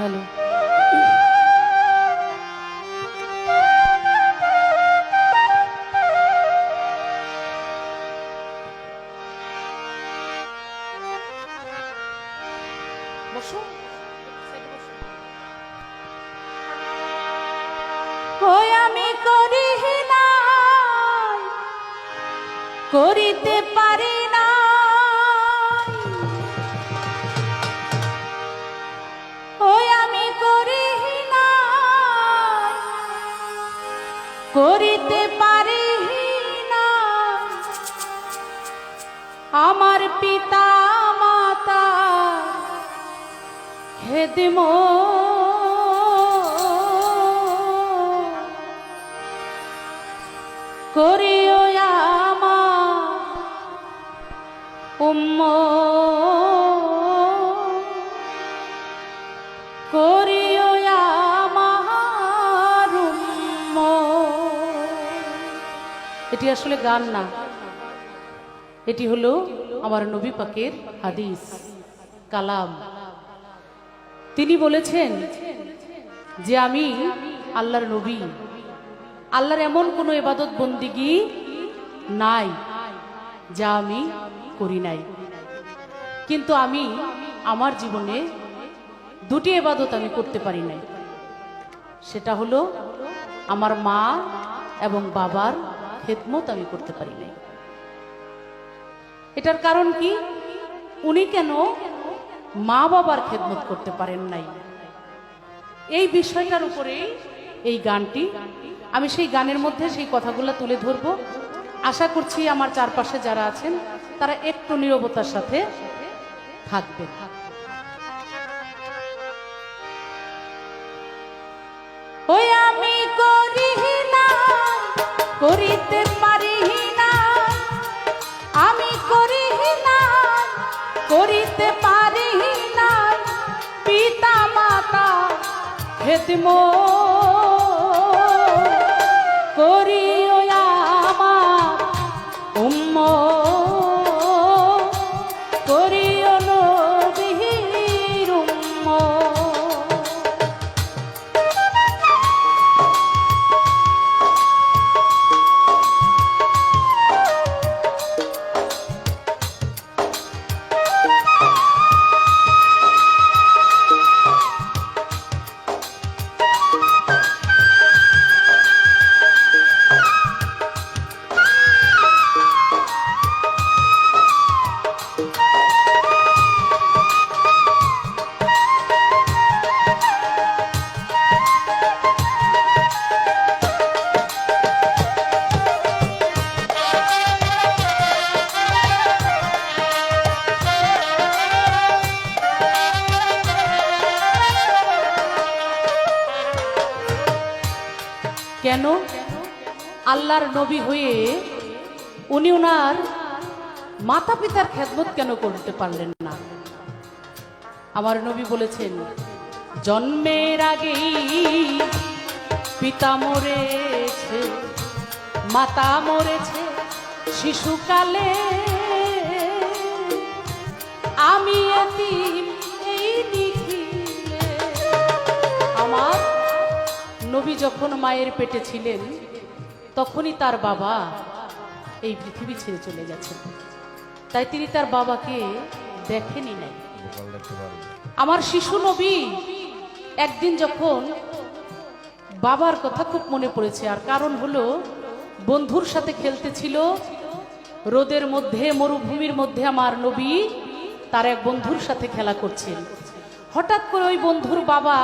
দেখাল আমি করি করিতে পারি না আমার পিতা মাতা খেদম। করিও আমার উম্ম। করিও আমার উম্ম। এটি আসলে গান না। এটি হলো আমার নবী পাকের হাদিস, কালাম। তিনি বলেছেন যে আমি আল্লাহর নবী। আল্লাহর এমন কোনো এবাদত বন্দিগি নাই যা আমি করি নাই। কিন্তু আমি আমার জীবনে দুটি এবাদত আমি করতে পারি নাই। সেটা হলো আমার মা এবং বাবার খেদমত আমি করতে পারি নাই। এটার কারণ কি? উনি কেন মা বাবার খেদমত করতে পারেন নাই। এই বিষয়টার উপরে এই গানটি। আমি সেই গানের মধ্যে সেই কথাগুলো তুলে ধরব। আশা করছি আমার চারপাশে যারা আছেন, তারা একটু নীরবতার সাথে থাকবে ওই আমি করি না, করিতে পারি করিতে পারি না পিতা মাতা হেতম কেন? আল্লাহর নবী হয়ে উনি ওনার মাতা পিতার খেদমত কেন করতে পারলেন না? আমার নবী বলেছেন, জন্মের আগেই পিতা মরেছে, মাতা মরেছে, শিশুকালে আমি এতিম নবী যখন মায়ের পেটে ছিলেন তখনই তার বাবা এই পৃথিবী ছেড়ে চলে গেছেন। তাই তিনি তার বাবাকে দেখেনি নাই। আমার শিশু নবী একদিন যখন বাবার কথা খুব মনে পড়েছে আর কারণ হলো বন্ধুর সাথে খেলতেছিল রোদের মধ্যে মরুভূমির মধ্যে আমার নবী তার এক বন্ধুর সাথে খেলা করছেন। হঠাৎ করে ওই বন্ধুর বাবা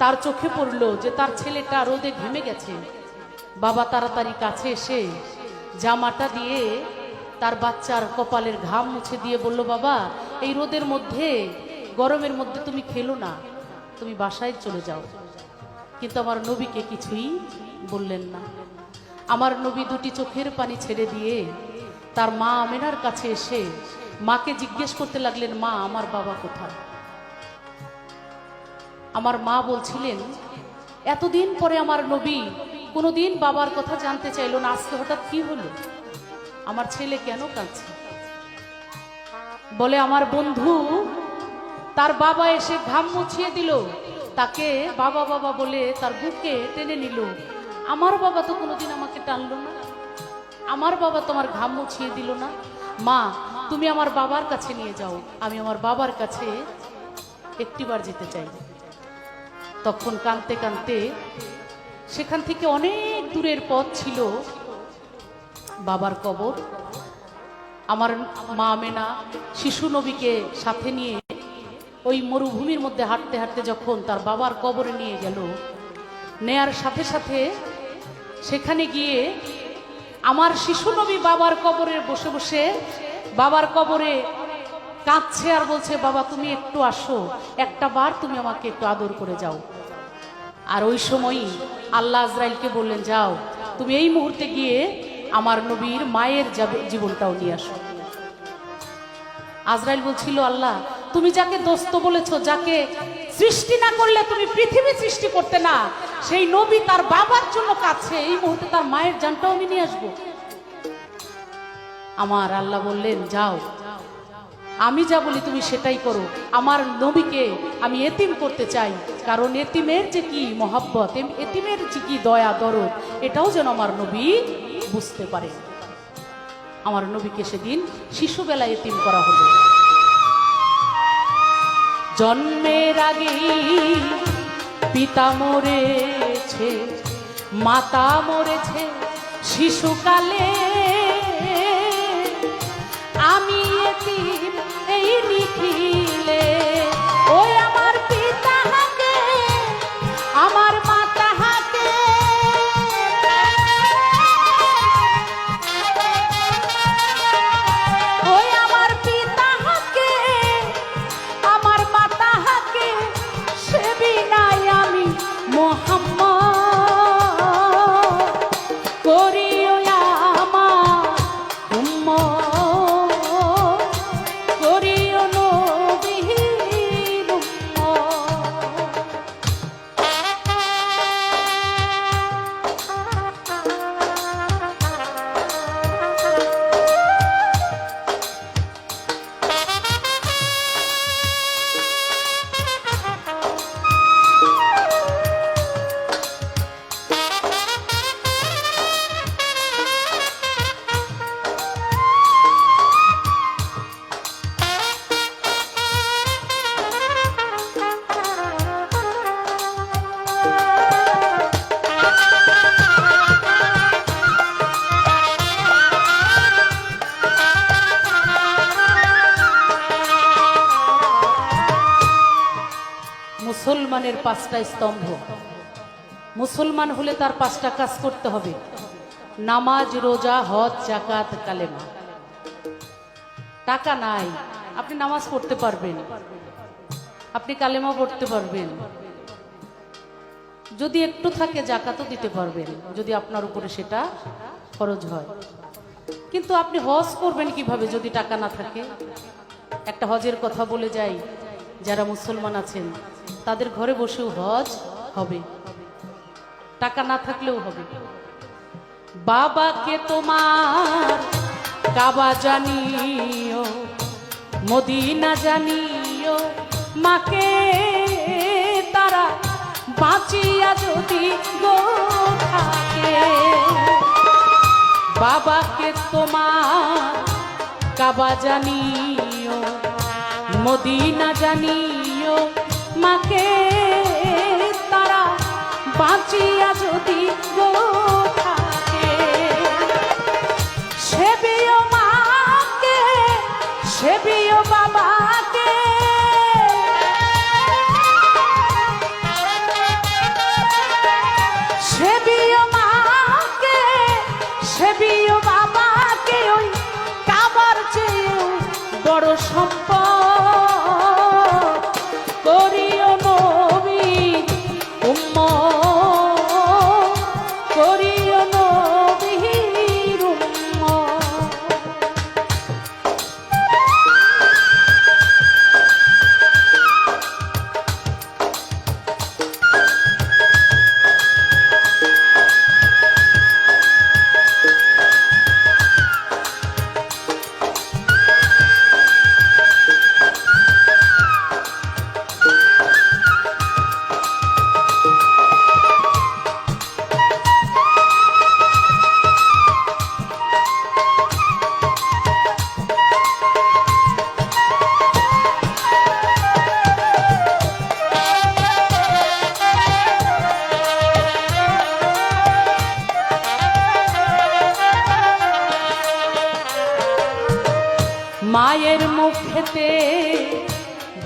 তার চোখে পড়ল যে তার ছেলেটা রোদে ঘেমে গেছে। বাবা তাড়াতাড়ি কাছে এসে জামাটা দিয়ে তার বাচ্চার কপালের ঘাম মুছে দিয়ে বলল, বাবা, এই রোদের মধ্যে, গরমের মধ্যে তুমি খেলো না, তুমি বাসায় চলে যাও। কিন্তু আমার নবীকে কিছুই বললেন না। আমার নবী দুটি চোখের পানি ছেড়ে দিয়ে তার মা আমেনার কাছে এসে মাকে জিজ্ঞেস করতে লাগলেন, মা, আমার বাবা কোথায়? আমার মা বলছিলেন, এতদিন পরে আমার নবী কোনোদিন বাবার কথা জানতে চাইলো না, আজকে হঠাৎ কি হলো? আমার ছেলে কেন কাঁদছে? বলে, আমার বন্ধু, তার বাবা এসে ঘাম মুছিয়ে দিল। তাকে বাবা বাবা বলে তার বুকে টেনে নিল। আমার বাবা তো কোনোদিন আমাকে টানলো না। আমার বাবা তোমার ঘাম মুছিয়ে দিল না। মা, তুমি আমার বাবার কাছে নিয়ে যাও। আমি আমার বাবার কাছে একটিবার যেতে চাই। তখন কানতে কানতে সেখান থেকে অনেক দূরের পথ ছিল বাবার কবর। আমার মা মেনা শিশু নবীকে সাথে নিয়ে ওই মরুভূমির মধ্যে হাঁটতে হাঁটতে যখন তার বাবার কবরে নিয়ে গেল, নেয়ার সাথে সাথে সেখানে গিয়ে আমার শিশু নবী বাবার কবরে বসে বসে বাবার কবরে কাঁদছে আর বলছে, বাবা, তুমি একটু আসো। একটা বার তুমি আমাকে একটু আদর করে যাও। আর ওই সময়ই আল্লাহ আজরাইলকে বললেন, যাও, তুমি এই মুহূর্তে গিয়ে আমার নবীর মায়ের জীবনটাও নিয়ে আসো। আজরাইল বলছিল, আল্লাহ, তুমি যাকে দোস্ত বলেছ, যাকে সৃষ্টি না করলে তুমি পৃথিবী সৃষ্টি করতে না, সেই নবী তার বাবার জন্য কাছে, এই মুহূর্তে তার মায়ের জানটাও আমি নিয়ে আসব। আমার আল্লাহ বললেন, যাও আমি যা বলি তুমি সেটাই করো। আমার নবীকে আমি এতিম করতে চাই। কারণ এতিমের যে কি মহাব্বত এতিমের যে কি দয়া, দরদ, এটাও যেন আমার নবী বুঝতে পারে। আমার নবীকে সেদিন শিশুবেলায় এতিম করা হলো। জন্মের আগে পিতা মরেছে, মাতা মরেছে, শিশুকালে পাঁচটা স্তম্ভ। মুসলমান হলে তার পাঁচটা কাজ করতে হবে। নামাজ, রোজা, হজ জাকাত কালেমা। টাকা নাই। আপনি নামাজ পড়তে পারবেন। আপনি কালেমা পড়তে পারবেন। যদি একটু থাকে জাকাতও দিতে পারবেন, যদি আপনার উপরে সেটা খরচ হয়। কিন্তু আপনি হজ করবেন কীভাবে যদি টাকা না থাকে? একটা হজের কথা বলে যাই। যারা মুসলমান আছেন, তাদের ঘরে বসেও হজ হবে। টাকা না থাকলেও হবে। বাবাকে তোমার কাবা জানিও, মদিনা জানিও, মাকে তারা বাঁচিয়া যদি গো থাকে। বাবাকে তোমার কাবা জানিও মদিনা জানিও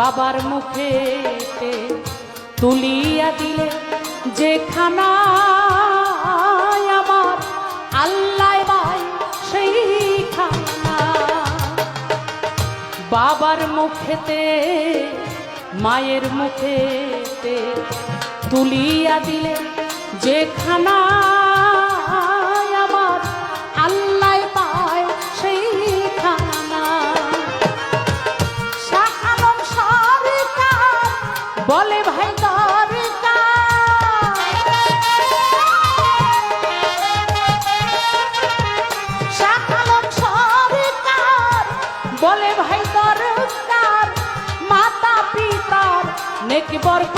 বাবার মুখেতে তুলিয়া দিলে যে খানা আমার আল্লাহ ভাই সেই খানা বাবার মুখেতে, মায়ের মুখেতে তুলিয়া দিলে যে খানা বলে ভাই দরকার শাহ সরকার বলে ভাই দরকার মাতা পিতার নেকি বর্গ